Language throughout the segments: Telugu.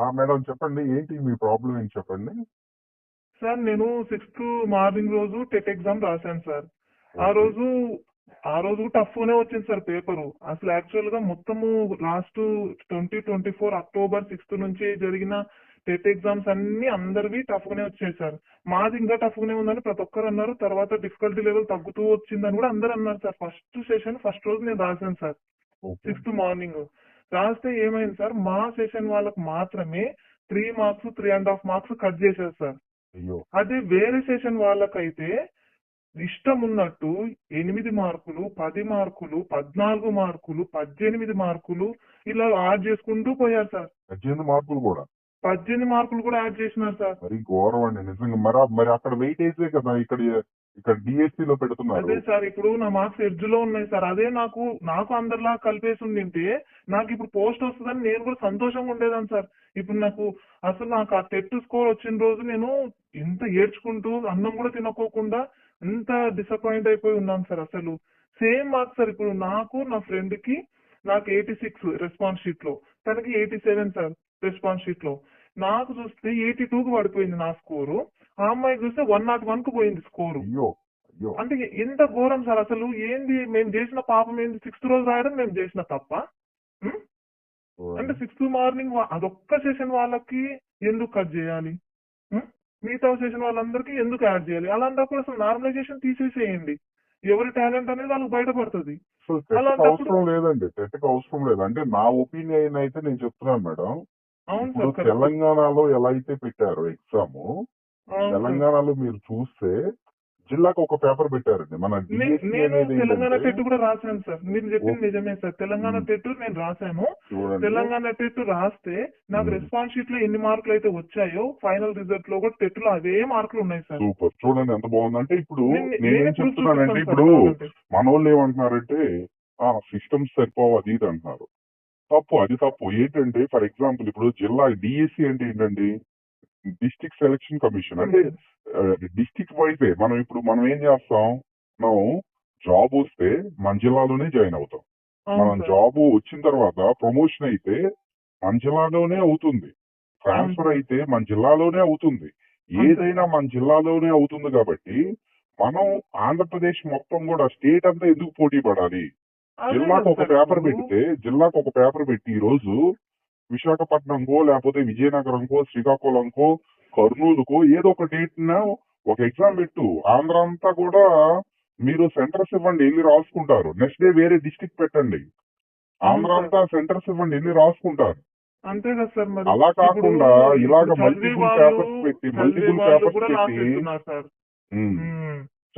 మేడం చెప్పండి ఏంటి మీ ప్రాబ్లం ఏంటి చెప్పండి? సార్ నేను సిక్స్త్ మార్నింగ్ రోజు టెట్ ఎగ్జామ్ రాశాను సార్. ఆ రోజు ఆ రోజు టఫ్ గానే వచ్చింది సార్ పేపరు. అసలు యాక్చువల్గా మొత్తము last twenty twenty four October sixth నుంచి జరిగిన టెట్ ఎగ్జామ్స్ అన్ని అందరివి టఫ్ గానే వచ్చాయి సార్. మాది ఇంకా టఫ్ గానే ఉందని ప్రతి ఒక్కరు అన్నారు. తర్వాత డిఫికల్టీ లెవెల్ తగ్గుతూ వచ్చిందని కూడా అందరు అన్నారు సార్. ఫస్ట్ సెషన్ ఫస్ట్ రోజు నేను రాశాను సార్. Sixth morning. రాస్తే ఏమైంది సార్? మా సెషన్ వాళ్ళకి మాత్రమే three marks three and half marks cut చేశారు సార్. అయ్యో. అదే వేరే సెషన్ వాళ్ళకైతే ఇష్టం ఉన్నట్టు ఎనిమిది మార్కులు పది మార్కులు పద్నాలుగు మార్కులు పద్దెనిమిది మార్కులు ఇలా యాడ్ చేసుకుంటూ పోయారు సార్. పద్దెనిమిది మార్కులు కూడా? పద్దెనిమిది మార్కులు కూడా యాడ్ చేసినారు సార్. మరి ఘోరం అండి నిజంగా. మరి మరి అక్కడ వెయిటేజే కదా ఇక్కడ ఇక్కడ డిఎస్సి లో పెడుతున్నారు. అదే సార్ ఇప్పుడు నా మార్క్స్ ఎడ్జ్లో ఉన్నాయి సార్. అదే నాకు నాకు అందరిలా కలిపేసి ఉండింటే నాకు ఇప్పుడు పోస్ట్ వస్తుందని నేను కూడా సంతోషంగా ఉండేదాన్ని సార్. ఇప్పుడు నాకు అసలు నాకు ఆ టెట్ స్కోర్ వచ్చిన రోజు నేను ఎంత ఏడ్చుకుంటూ అన్నం కూడా తినకోకుండా ఎంత డిసప్పాయింట్ అయిపోయి ఉన్నాను సార్ అసలు. సేమ్ మార్క్స్ సార్ ఇప్పుడు నాకు నా ఫ్రెండ్కి నాకు ఎయిటీ సిక్స్ రెస్పాన్స్ షీట్లో తనకి ఎయిటీ సెవెన్ సార్ రెస్పాన్స్ షీట్లో. నాకు చూస్తే ఎయిటీ టూ కి పడిపోయింది నా స్కోరు. ఆ అమ్మాయి చూస్తే వన్ నాట్ వన్కు పోయింది స్కోరు. అయ్యో అయ్యో. అంటే ఎంత ఘోరం సార్ అసలు? ఏంది? మేము చేసిన పాపం ఏంది? సిక్స్త్ రోజు రాయడం మేము చేసిన తప్ప. ఉం? అంటే సిక్స్త్ మార్నింగ్ అదొక్క సెషన్ వాళ్ళకి ఎందుకు కట్ చేయాలి? ఉం? మిగతా సెషన్ వాళ్ళందరికీ ఎందుకు యాడ్ చేయాలి? అలాంటప్పుడు అసలు నార్మలైజేషన్ తీసేసేయండి. ఎవరి టాలెంట్ అనేది వాళ్ళకి బయటపడుతుంది. అలాంటప్పుడు- అవసరం లేదండి. టెట్కి అవసరం లేదు. అంటే నా ఒపీనియన్ అయితే నేను చెప్తున్నాను మేడం. అవును ఇప్పుడు సార్. తెలంగాణలో ఎలా అయితే పెట్టారో ఎగ్జామ్ అవును సార్. తెలంగాణలో మీరు చూస్తే జిల్లాకు ఒక పేపర్ పెట్టారండి మన నే- DSE నేను అనేది తెలంగాణ ఏంటంటే- టెట్ కూడా రాశాను సార్ మీరు చెప్పింది. నిజమే సార్ తెలంగాణ ఉం. టెట్ నేను రాశాను చూడండి తెలంగాణ టెట్ రాస్తే నాకు. రెస్పాన్స్ షీట్లో ఎన్ని మార్కులు అయితే వచ్చాయో ఫైనల్ రిజల్ట్లో కూడా టెట్లో అవే మార్కులు ఉన్నాయి సార్ సూపర్ చూడండి ఎంత బాగుందంటే ఇప్పుడు నేను- నేనేం నేనే proof చెప్తున్నానంటే చూపిస్తాను ఇప్పుడు కావాలంటే. మన వాళ్ళు ఏమంటున్నారంటే ఆ సిస్టమ్స్ సరిపోవు అది ఇది అంటున్నారు తప్పు అది తప్పు. ఏంటంటే ఫర్ ఎగ్జాంపుల్ ఇప్పుడు జిల్లా డిఎస్సి అంటే ఏంటండి? District selection commission. అంటే డిస్ట్రిక్ట్ వైజే. మనం ఇప్పుడు మనం ఏం చేస్తాం? మనం జాబ్ వస్తే మన జిల్లాలోనే జాయిన్ అవుతాం. మనం. జాబ్ వచ్చిన తర్వాత ప్రమోషన్ అయితే మన జిల్లాలోనే అవుతుంది. ట్రాన్స్ఫర్ అవును. అయితే మన జిల్లాలోనే అవుతుంది. ఏదైనా మన జిల్లాలోనే అవుతుంది కాబట్టి మనం ఆంధ్రప్రదేశ్ మొత్తం కూడా స్టేట్ అంతా ఎందుకు పోటీ పడాలి? జిల్లాకు ఒక పేపర్. పెడితే జిల్లాకు ఒక పేపర్ పెట్టి ఈ రోజు విశాఖపట్నంకో లేకపోతే విజయనగరంకో శ్రీకాకుళంకో కర్నూలుకో ఏదో ఒక డేట్ ఒక ఎగ్జామ్ పెట్టు. ఆంధ్ర అంతా కూడా మీరు సెంటర్స్ ఇవ్వండి వెళ్ళి రాసుకుంటారు. నెక్స్ట్ డే వేరే డిస్టిక్ పెట్టండి. ఆంధ్ర అంతా సెంటర్స్ ఇవ్వండి వెళ్ళి రాసుకుంటారు. అంతే కదా సార్ మరి. అలా కాకుండా ఇలాగ వాళ్ళు- papers పెట్టి, కూడా లాస్ పెట్టి-.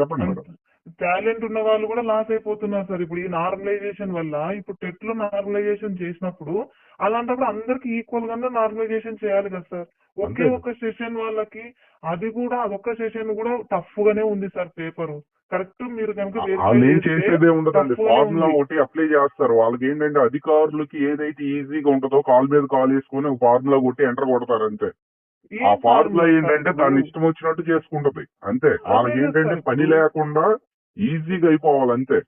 చెప్పండి మేడం. టాలెంట్ ఉన్న వాళ్ళు కూడా లాస్ అయిపోతున్నారు సార్ ఇప్పుడు ఈ నార్మలైజేషన్ వల్ల ఇప్పుడు టెట్లో నార్మలైజేషన్ చేసినప్పుడు అలాంటప్పుడు అందరికి ఈక్వల్ గానే నార్మలైజేషన్ చేయాలి కదా సార్ ఒకే. ఒక సెషన్ వాళ్ళకి అది కూడా అదొక్క సెషన్ కూడా టఫ్ గానే ఉంది సార్ పేపర్ కరెక్ట్ మీరు కనుక చేసేదే ఉండదండి ఫార్ములా. ఒకటి అప్లై చేస్తారు వాళ్ళకి ఏంటంటే అధికారులకి ఏదైతే ఈజీగా ఉంటుందో కాల్ మీద కాల్ వేసుకొని ఒక ఫార్ములా కొట్టి ఎంటర్ కొడతారు అంతే ఆ ఫార్ములా ఏంటంటే సార్ దాని ఇప్పుడు? ఇష్టం వచ్చినట్టు చేసుకుంటది అంతే వాళ్ళకి ఏంటంటే పని. లేకుండా ఈజీగా అయిపోవాలి అంతే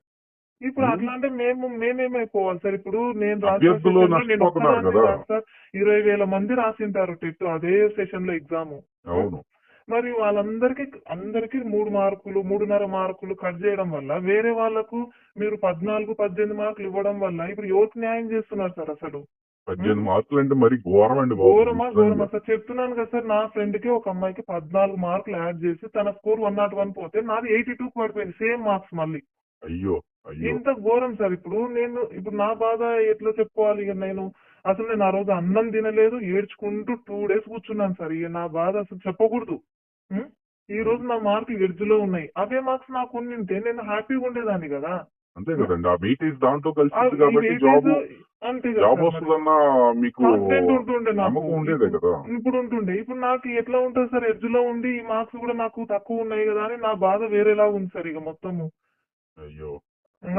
ఇప్పుడు. అట్లా అంటే మేము మేమేమైపోవాలి సార్? ఇప్పుడు నేను రాసిన ఇరవై వేల మంది రాసింటారు టెట్ అదే సెషన్లో ఎగ్జామ్ అవును. మరి వాళ్ళందరికీ అందరికీ మూడు మార్కులు మూడున్నర మార్కులు కట్ చేయడం వల్ల వేరే వాళ్ళకు మీరు పద్నాలుగు పద్దెనిమిది మార్కులు ఇవ్వడం వల్ల ఇప్పుడు ఎవరికి న్యాయం చేస్తున్నారు సార్ అసలు? పద్దెనిమిది మార్కులు అంటే మరి ఘోరం అండి బాబు. ఘోరమా. సార్ చెప్తున్నాను కదా సార్ నా ఫ్రెండ్కి ఒక అమ్మాయికి పద్నాలుగు మార్కులు యాడ్ చేసి తన స్కోర్ వన్ నాట్ వన్ పోతే నాది ఎయిటీ టూ పడిపోయింది సేమ్ మార్క్స్ మళ్ళీ. అయ్యో అయ్యో. ఇంత ఘోరం సార్ ఇప్పుడు నేను ఇప్పుడు నా బాధ ఎట్లా చెప్పుకోవాలి ఇక నేను? అసలు నేను ఆ రోజు అన్నం తినలేదు ఏడ్చుకుంటూ టూ డేస్ కూర్చున్నాను సార్ ఇక నా బాధ అసలు చెప్పకూడదు. ఉం? ఈ రోజు నా మార్క్ ఎడ్జ్లో ఉన్నాయి అవే మార్క్స్ నాకు ఉండింటే నేను హ్యాపీగా ఉండేదాన్ని కదా. అంతే కదండి. ఆ వెయిటేజ్ దాంట్లో కలిసింది కాబట్టి జాబ్ జాబ్. వస్తుందన్న మీకు నమ్మకం ఉండేదే ఇప్పుడు- కదా. ఇప్పుడు ఉంటుండే. ఇప్పుడు నాకు ఎట్లా ఉంటుంది సార్? ఎడ్జ్లో ఉండి ఈ మార్క్స్ కూడా నాకు తక్కువ ఉన్నాయి కదా అని నా బాధ వేరేలా ఉంది సార్ ఇక మొత్తము. అయ్యో.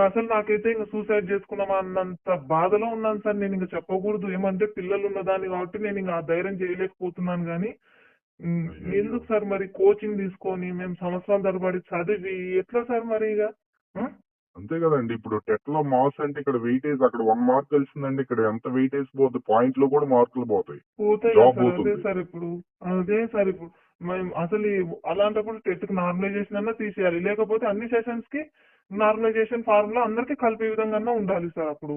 అసలు నాకైతే ఇంకా సూసైడ్ చేసుకున్నామా అన్నంత బాధలో ఉన్నాను సార్. నేను ఇంకా చెప్పకూడదు. ఏమంటే పిల్లలు ఉన్నదాన్ని కాబట్టి నేను ఇంకా ఆ ధైర్యం చేయలేకపోతున్నాను కానీ. ఎందుకు సార్ మరి కోచింగ్ తీసుకొని మేము సంవత్సరాల తరబడి చదివి ఎట్లా సార్ మరి ఇక? అంతే కదండి. ఇప్పుడు టెట్లో మార్క్స్ అంటే ఇక్కడ వెయిటేజ్ అక్కడ వన్ మార్క్ కలిసిందండి ఇక్కడ ఎంత వెయిటేజ్ పోతుంది పాయింట్లో కూడా మార్కులు పోతాయి. పోతాయి Job కదా సార్. అదే పోతుంది. సార్ ఇప్పుడు. అదే సార్ ఇప్పుడు. మేము అసలు ఈ- అలాంటప్పుడు టెట్కి నార్మలైజేషన్ అన్నా తీసేయాలి. లేకపోతే అన్ని సెషన్స్కి నార్మలైజేషన్ ఫార్ములా అందరికీ కలిపే విధంగా ఉండాలి సార్ అప్పుడు.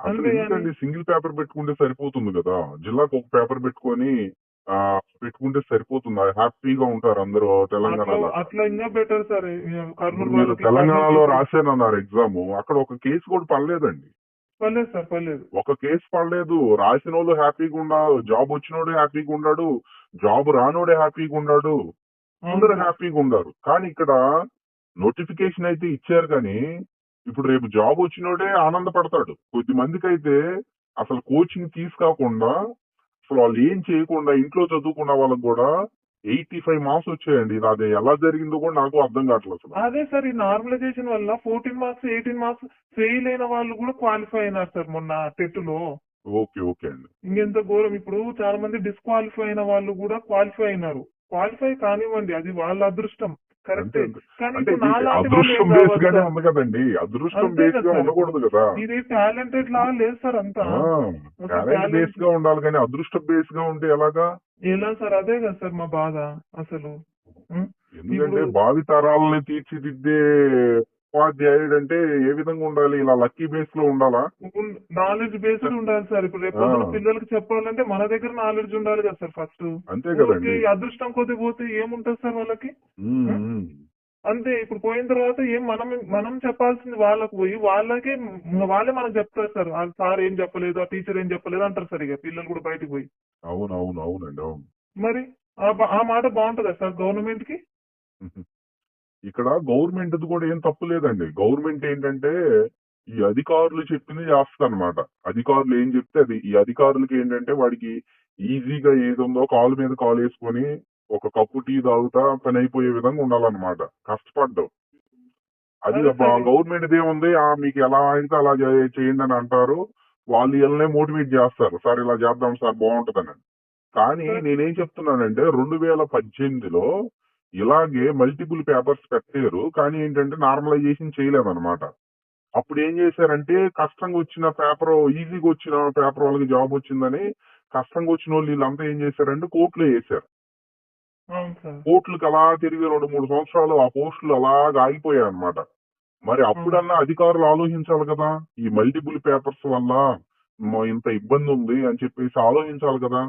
అసలు ఎందుకండి? సింగిల్ పేపర్ పెట్టుకుంటే సరిపోతుంది కదా. జిల్లాకు ఒక పేపర్ పెట్టుకొని పెట్టుకుంటే సరిపోతుంది. హ్యాపీగా ఉంటారు అందరూ తెలంగాణలో. అట్లా ఇంకా బెటర్ సార్ మీరు తెలంగాణలో రాశానన్నారు ఎగ్జామ్ అక్కడ ఒక కేసు కూడా పడలేదండి. పర్లేదు సార్ పర్లేదు ఒక కేసు పడలేదు. రాసిన వాళ్ళు హ్యాపీగా ఉండాలి జాబ్ వచ్చినోడే హ్యాపీగా ఉన్నాడు జాబ్ రానోడే హ్యాపీగా ఉన్నాడు అందరూ. హ్యాపీగా ఉన్నారు కానీ ఇక్కడ నోటిఫికేషన్ అయితే ఇచ్చారు కానీ ఇప్పుడు రేపు జాబ్ వచ్చినోడే ఆనందపడతాడు. కొద్ది మందికి అయితే అసలు కోచింగ్ తీసుకోకుండా అసలు వాళ్ళు ఏం చేయకుండా ఇంట్లో చదువుకున్న వాళ్ళకి కూడా ఎయిటీ ఫైవ్ మార్క్స్ వచ్చాయండి. అది ఎలా జరిగిందో కూడా నాకు అర్థం కావట్లేదు అదే సార్ ఈ నార్మలైజేషన్ వల్ల fourteen marks eighteen marks fail అయిన వాళ్ళు కూడా క్వాలిఫై అయినారు సార్ మొన్న టెట్లో ఓకే ఓకే అండి. ఇంకెంత ఘోరం. ఇప్పుడు చాలా మంది డిస్క్వాలిఫై అయిన వాళ్ళు కూడా క్వాలిఫై అయినారు. క్వాలిఫై కానివ్వండి అది వాళ్ళ అదృష్టం. కరెక్టే అంటే అదృష్టం బేస్ గానే? ఉంది కదండి అదృష్టం బేస్గా. ఉండకూడదు కదా ఇది టాలెంటెడ్ లా లేదు సార్ అంతా టాలెంట్ బేస్గా ఉండాలి కానీ అదృష్టం బేస్గా ఉంటే ఎలాగా ఎలా సార్ అదే కదా సార్ మా బాధ అసలు? ఎందుకంటే భావి తరాలని తీర్చిదిద్దే ఉపాధ్యాయుడు అంటే ఏ విధంగా ఉండాలి? ఇలా లక్కీ బేస్లో ఉండాలా? నాలెడ్జ్ బేస్డ్ ఉండాలి సార్. ఇప్పుడు రేపు పిల్లలకి చెప్పాలంటే మన దగ్గర నాలెడ్జ్ ఉండాలి కదా సార్ ఫస్ట్ అంతే కదండి. అదృష్టం కొద్ది పోతే ఏముంటది సార్ వాళ్ళకి. అంతే. ఇప్పుడు పోయిన తర్వాత ఏం మనం మనం చెప్పాల్సింది వాళ్ళకి పోయి వాళ్ళకే వాళ్ళే మనకు చెప్తారు సార్. సార్ ఏం చెప్పలేదు ఆ టీచర్ ఏం చెప్పలేదు అంటారు సార్ ఇక పిల్లలు కూడా బయటకు పోయి. అవును అవును అవునండి అవును. మరి ఆ మాట బాగుంటుందా సార్ గవర్నమెంట్కి? ఇక్కడ గవర్నమెంట్ కూడా ఏం తప్పు లేదండి. గవర్నమెంట్ ఏంటంటే ఈ అధికారులు చెప్పింది చేస్తారన్నమాట అధికారులు ఏం చెప్తే అది. ఈ అధికారులకి ఏంటంటే వాడికి ఈజీగా ఏది ఉందో కాలు మీద కాలు వేసుకొని ఒక కప్పు టీ తాగుతా పని అయిపోయే విధంగా ఉండాలన్నమాట. కష్టపడ్డావు అది. గవర్నమెంట్ ఏముంది ఆ మీకు ఎలా అయితే అలా చేయండి అని అంటారు. వాళ్ళు వీళ్ళనే మోటివేట్ చేస్తారు. సార్ ఇలా చేద్దాం సార్ బాగుంటదని. కానీ. నేనేం చెప్తున్నానంటే రెండు వేల పద్దెనిమిదిలో ఇలాగే మల్టిపుల్ పేపర్స్ పెట్టారు కానీ ఏంటంటే నార్మలైజేషన్ చేయలేదన్నమాట. అప్పుడు ఏం చేశారంటే కష్టంగా వచ్చిన పేపర్ ఈజీగా వచ్చిన పేపర్ వాళ్ళకి జాబ్ వచ్చిందని కష్టంగా వచ్చిన వాళ్ళు వీళ్ళంతా ఏం చేశారంటే కోర్టులో వేశారు కోర్టులకు అలా తిరిగి రెండు మూడు సంవత్సరాలు ఆ పోస్టులు అలాగా ఆగిపోయాయి అనమాట మరి అప్పుడన్నా అధికారులు ఆలోచించాలి కదా ఈ మల్టిపుల్ పేపర్స్ వల్ల ఇంత ఇబ్బంది ఉంది అని చెప్పేసి ఆలోచించాలి కదా.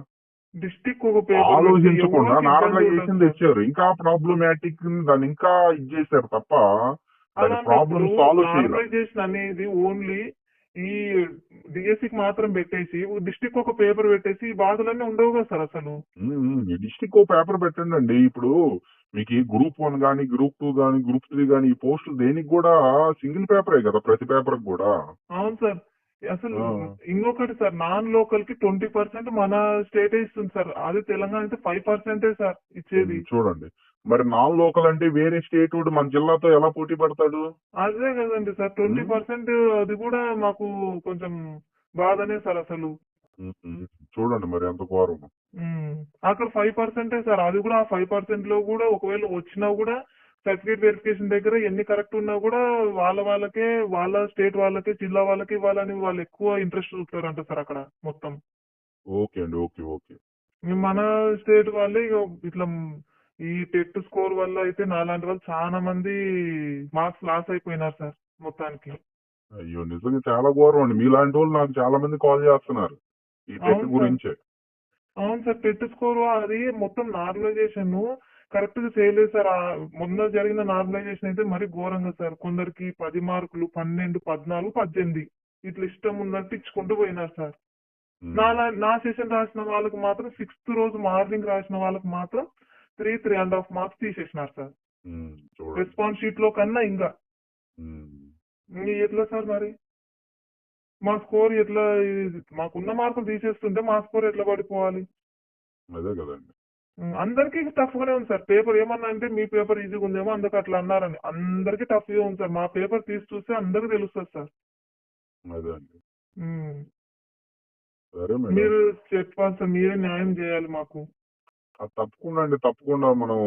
డిస్టిక్ ఒక ఆలోచించకుండా నార్మలైజేషన్ తెచ్చారు. ఇంకా ప్రాబ్లమాటిక్ దాన్ని ఇంకా ఇది చేశారు తప్ప దాని ప్రాబ్లం సాల్వ్ నార్మలైజేషన్ అనేది ఓన్లీ ఈ డిఎస్సి మాత్రం పెట్టేసి డిస్టిక్ ఒక పేపర్ పెట్టేసి ఈ బాధలన్నీ ఉండవు కదా సార్ అసలు? డిస్టిక్ ఓ పేపర్ పెట్టండి అండి ఇప్పుడు మీకు ఈ గ్రూప్ వన్ గానీ గ్రూప్ టూ గానీ గ్రూప్ త్రీ గానీ ఈ పోస్టులు దేనికి కూడా సింగిల్ పేపరే కదా? ప్రతి పేపర్ కూడా. అవును సార్. అసలు. ఇంకొకటి సార్ నాన్ లోకల్కి ట్వంటీ పర్సెంట్ మన స్టేటే ఇస్తుంది సార్ అది తెలంగాణ అయితే ఫైవ్ పర్సెంటే సార్ ఇచ్చేది చూడండి మరి నాన్ లోకల్ అంటే వేరే స్టేట్ వాడు మన జిల్లాతో ఎలా పోటీ పడతాడు అదే కదండి సార్ ట్వంటీ. పర్సెంట్ అది కూడా మాకు కొంచెం బాధనే సార్ అసలు చూడండి మరి ఎంత ఘోరం. అక్కడ ఫైవ్ పర్సెంటే సార్ అది కూడా ఆ ఫైవ్ పర్సెంట్లో కూడా ఒకవేళ వచ్చినా కూడా సర్టిఫికేట్ వెరిఫికేషన్ దగ్గర ఎన్ని కరెక్ట్ ఉన్నా కూడా వాళ్ళ వాళ్ళకే వాళ్ళ స్టేట్ వాళ్ళకే జిల్లా వాళ్ళకి ఇవ్వాలని వాళ్ళు ఎక్కువ ఇంట్రెస్ట్ చూపుతారంట సార్ అక్కడ మొత్తం. ఓకే అండి ఓకే ఓకే. మన స్టేట్ వాళ్ళే ఇక ఇట్లా ఈ టెట్ స్కోర్ వల్ల అయితే నాలాంటి వాళ్ళు చాలా మంది మార్క్స్ లాస్ అయిపోయినారు సార్ మొత్తానికి. అయ్యో నిజంగా చాలా ఘోరం అండి. మీలాంటి వాళ్ళు నాకు చాలా మంది కాల్ చేస్తున్నారు ఈ టెట్. గురించే. అవును సార్ టెట్ స్కోర్ అది మొత్తం నార్మలైజేషన్ కరెక్ట్గా చేయలేదు సార్. మొన్న జరిగిన నార్మలైజేషన్ అయితే మరి ఘోరంగా సార్. కొందరికి పది మార్కులు పన్నెండు పద్నాలుగు పద్దెనిమిది ఇట్లా ఇష్టం ఉన్నట్టు ఇచ్చుకుంటూ పోయినారు సార్. నా నా సెషన్ రాసిన వాళ్ళకి మాత్రం సిక్స్త్ రోజు మార్నింగ్ రాసిన వాళ్ళకి మాత్రం three three and half marks తీసేసినారు sir. Response షీట్లో కన్నా ఇంకా. ఎట్లా సార్ మరి? మా స్కోర్ ఎట్లా మాకున్న మార్కులు తీసేస్తుంటే మా స్కోర్ ఎట్లా పడిపోవాలి? అదే కదండి. అందరికీ టఫ్ గానే ఉంది సార్. పేపర్ ఏమన్నా అంటే మీ పేపర్ ఈజీగా ఉందేమో అందుకు అట్లా అన్నారని. అందరికీ టఫ్గా ఉంది సార్. మా పేపర్ తీసి చూస్తే అందరికీ తెలుస్తుంది సార్. అదే అండి. సరే మేడం. మీరు చెప్పాలి సార్ మీరే న్యాయం చేయాలి మాకు. ఆ, తప్పకుండా అండి. తప్పకుండా మనం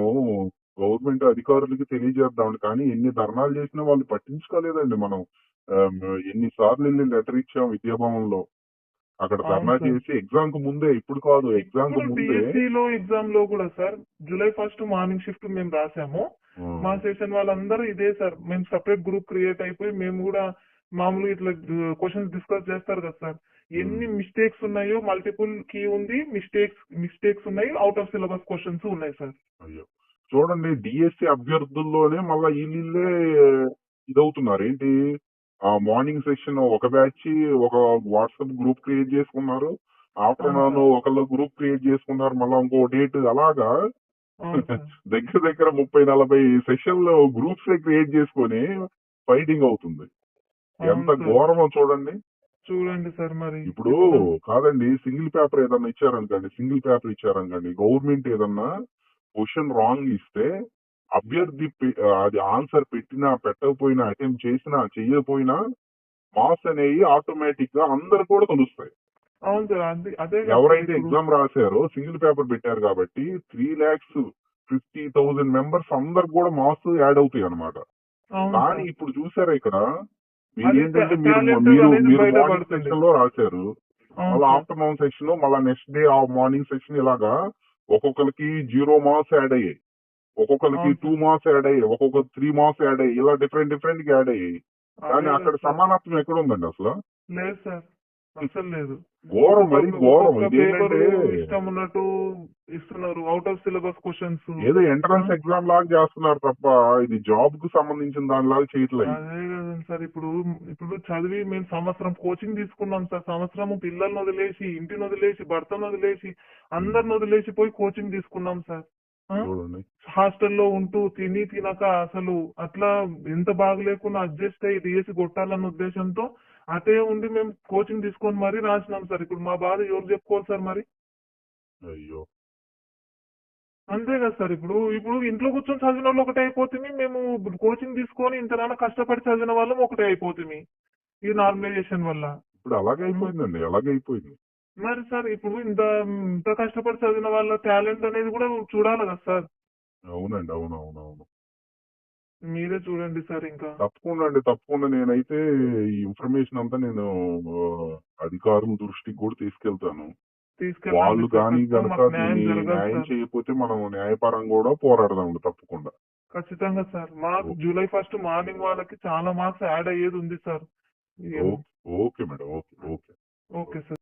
గవర్నమెంట్ అధికారులకి తెలియజేద్దాం కానీ ఎన్ని ధర్నాలు చేసినా వాళ్ళు పట్టించుకోలేదండి మనం. ఆమ్, ఎన్నిసార్లు వెళ్ళి లెటర్ ఇచ్చాం విద్యాభవన్లో. అక్కడ ధర్నా. చేసి ఎగ్జామ్కు ముందే ఇప్పుడు కాదు ఎగ్జామ్కు ముందే డిఎస్సి లో ఎగ్జామ్లో కూడా sir July first morning shift మేము రాసాము. మా సెషన్ వాళ్ళందరూ ఇదే సార్ మేము సపరేట్ గ్రూప్ క్రియేట్ అయిపోయి మేము కూడా మామూలుగా ఇట్లా క్వశ్చన్స్ డిస్కస్ చేస్తారు కదా సార్. ఎన్ని మిస్టేక్స్ ఉన్నాయో మల్టిపుల్ కీ ఉంది మిస్టేక్స్ మిస్టేక్స్ ఉన్నాయి అవుట్ ఆఫ్ సిలబస్ క్వశ్చన్స్ ఉన్నాయి సార్. అయ్యో. చూడండి డిఎస్సి అభ్యర్థుల్లోనే మళ్ళా వీళ్ళే ఇదవుతున్నారు. ఏంటి? మార్నింగ్ సెషన్ ఒక బ్యాచ్ ఒక వాట్సాప్ గ్రూప్ క్రియేట్ చేసుకున్నారు. ఆఫ్టర్నూన్ ఒకళ్ళు గ్రూప్ క్రియేట్ చేసుకున్నారు. మళ్ళీ ఇంకో డేట్ అలాగా దగ్గర దగ్గర ముప్పై నలభై సెషన్లు గ్రూప్స్ క్రియేట్ చేసుకొని ఫైటింగ్ అవుతుంది. ఎంత. ఘోరమో చూడండి. చూడండి సార్ మరి. ఇప్పుడు కాదండి సింగిల్ పేపర్ ఏదన్నా ఇచ్చారనుకోండి సింగిల్ పేపర్ ఇచ్చారనుకోండి గవర్నమెంట్ ఏదన్నా క్వశ్చన్ రాంగ్ ఇస్తే అభ్యర్థి అది ఆన్సర్ పెట్టినా పెట్టకపోయినా అటెంప్ట్ చేసినా చెయ్యకపోయినా మార్క్స్ అనేవి ఆటోమేటిక్గా అందరు కూడా తెలుస్తాయి అవును సార్ అది ఎవరైతే. ఎగ్జామ్ రాశారో సింగిల్ పేపర్ పెట్టారు కాబట్టి three lakhs fifty thousand members అందరికి కూడా మార్క్స్ యాడ్ అవుతాయి అన్నమాట అవును కానీ. ఇప్పుడు చూసారా ఇక్కడ మీరు ఏంటంటే మీరు మార్నింగ్. సెక్షన్లో రాశారు మళ్ళీ. ఆఫ్టర్నూన్ సెక్షన్ మళ్ళీ నెక్స్ట్ డే ఆ మార్నింగ్ సెక్షన్ ఇలాగా ఒక్కొక్కరికి జీరో మార్క్స్ యాడ్ అయ్యాయి ఒక్కొక్కరికి టూ మార్క్స్ యాడ్ అయ్యాయి ఒక్కొక్క త్రీ మార్క్స్ యాడ్ అయ్యాయి ఇలా డిఫరెంట్ డిఫరెంట్గా యాడ్ అయ్యాయి. కానీ అక్కడ. సమానత్వం ఎక్కడ ఉందండి అసలు? లేదు సార్. అసలు లేదు. ఘోరం మరి ఘోరం. ఇష్టం ఉన్నట్టు ఇస్తున్నారు అవుట్ ఆఫ్ సిలబస్ క్వశ్చన్స్ ఏదో ఎంట్రన్స్ ఎగ్జామ్ లాగా చేస్తున్నారు తప్ప ఇది జాబ్కు సంబంధించిన దానిలాగా చేయట్లేదు. అదే కదండి సార్ ఇప్పుడు ఇప్పుడు చదివి మేము సంవత్సరం కోచింగ్ తీసుకున్నాం సార్. సంవత్సరం పిల్లల్ని వదిలేసి ఇంటిని వదిలేసి భర్తను వదిలేసి అందరిని వదిలేసి పోయి కోచింగ్ తీసుకున్నాం సార్. హాస్టల్లో ఉంటూ తిని తినక అసలు అట్లా ఎంత బాగలేకుండా అడ్జస్ట్ అయ్యి డిఎస్సి కొట్టాలన్న ఉద్దేశంతో అటే ఉండి మేము కోచింగ్ తీసుకొని మరీ రాసినాం సార్. ఇప్పుడు మా బాధ ఎవరు చెప్పుకోవాలి సార్ మరి? అయ్యో. అంతే కదా సార్. ఇప్పుడు ఇప్పుడు ఇంట్లో కూర్చొని చదివిన వాళ్ళు ఒకటే అయిపోతుంది మేము కోచింగ్ తీసుకొని ఇంతనాన్న కష్టపడి చదివిన వాళ్ళం ఒకటే అయిపోతుంది ఈ నార్మలైజేషన్ వల్ల. ఇప్పుడు అలాగే అయిపోయిందండి అలాగే అయిపోయింది మరి సార్ ఇప్పుడు ఇంత ఇంత కష్టపడి చదివిన వాళ్ళ టాలెంట్ అనేది కూడా చూడాలి కదా సార్? అవునండి అవును అవును అవును. మీరే చూడండి సార్ ఇంకా. తప్పకుండా అండి తప్పకుండా నేనైతే ఈ ఇన్ఫర్మేషన్ అంతా నేను అధికారుల దృష్టికి కూడా తీసుకెళ్తాను. వాళ్ళు. కానీ కనుక న్యాయం. చేయకపోతే మనం న్యాయపరంగా కూడా పోరాడదాం తప్పకుండా. ఖచ్చితంగా సార్ మాకు జూలై ఫస్ట్ మార్నింగ్ వాళ్ళకి చాలా మార్క్స్ యాడ్ అయ్యేది ఉంది sir. Okay madam okay okay. Okay sir.